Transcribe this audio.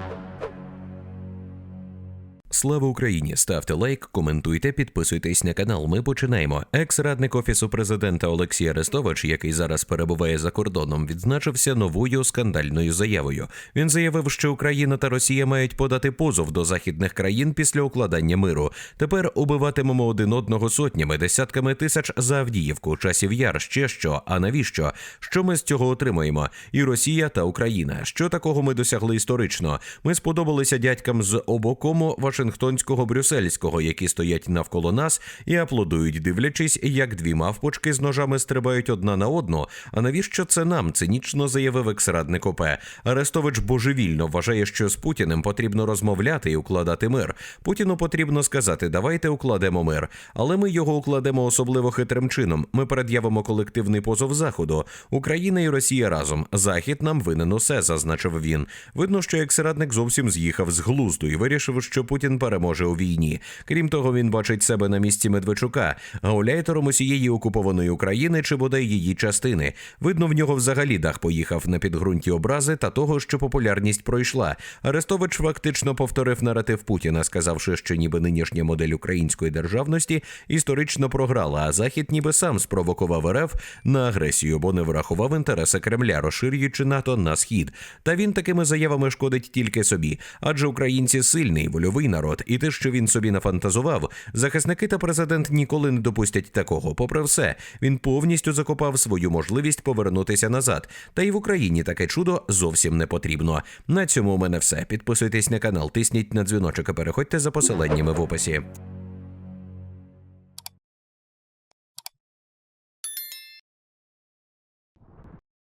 Thank you. Слава Україні! Ставте лайк, коментуйте, підписуйтесь на канал. Ми починаємо. Екс-радник офісу президента Олексій Арестович, який зараз перебуває за кордоном, відзначився новою скандальною заявою. Він заявив, що Україна та Росія мають подати позов до західних країн після укладання миру. Тепер убиватимемо один одного сотнями, десятками тисяч за Авдіївку, часів яр. Ще що? А навіщо? Що ми з цього отримаємо? І Росія та Україна. Що такого ми досягли історично? Ми сподобалися дядькам з обокому Вашингтонського брюссельського, які стоять навколо нас і аплодують, дивлячись, як дві мавпочки з ножами стрибають одна на одну. А навіщо це нам? Цинічно заявив екс-радник ОП. Арестович божевільно вважає, що з Путіним потрібно розмовляти і укладати мир. Путіну потрібно сказати, давайте укладемо мир, але ми його укладемо особливо хитрим чином. Ми пред'явимо колективний позов заходу. Україна і Росія разом. Захід нам винен усе, зазначив він. Видно, що екс-радник зовсім з'їхав з глузду і вирішив, що Путін переможе у війні. Крім того, він бачить себе на місці Медведчука, гауляйтером усієї окупованої України чи бодай її частини. Видно, в нього взагалі дах поїхав на підґрунті образи та того, що популярність пройшла. Арестович фактично повторив наратив Путіна, сказавши, що ніби нинішня модель української державності історично програла, а захід ніби сам спровокував РФ на агресію, бо не врахував інтереси Кремля, розширюючи НАТО на схід. Та він такими заявами шкодить тільки собі, адже українці сильний вольовий народ, і те, що він собі нафантазував, захисники та президент ніколи не допустять такого. Попри все, він повністю закопав свою можливість повернутися назад. Та й в Україні таке чудо зовсім не потрібно. На цьому у мене все. Підписуйтесь на канал, тисніть на дзвіночок і переходьте за посиланнями в описі.